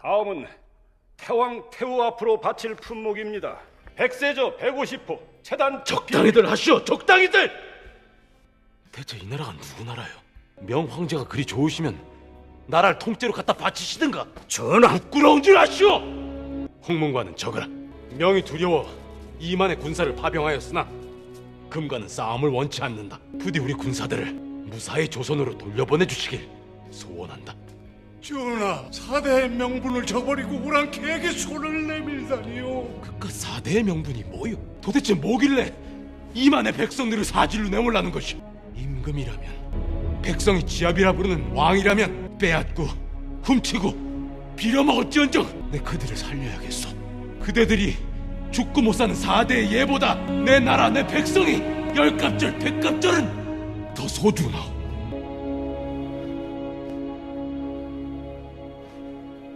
다음은 태왕 태후 앞으로 바칠 품목입니다. 백세저 150호, 체단 적당히들 하시오 적당히들! 대체 이 나라가 누구 나라요? 명 황제가 그리 좋으시면 나라를 통째로 갖다 바치시든가? 전하! 부끄러운 줄 아시오! 홍문관은 적으라. 명이 두려워 이만의 군사를 파병하였으나 금과는 싸움을 원치 않는다. 부디 우리 군사들을 무사히 조선으로 돌려보내 주시길 소원한다 전하, 사대의 명분을 저버리고 우랑캐에게 손을 내밀다니요. 그깟 사대의 명분이 뭐요? 도대체 뭐길래 이만의 백성들을 사질로 내몰라는 것이? 임금이라면 백성이 지압이라 부르는 왕이라면 빼앗고 훔치고 빌어먹을지언정 내 그들을 살려야겠소. 그대들이 죽고 못 사는 사대의 예보다 내 나라 내 백성이 열갑절 백갑절은 더 소중하오.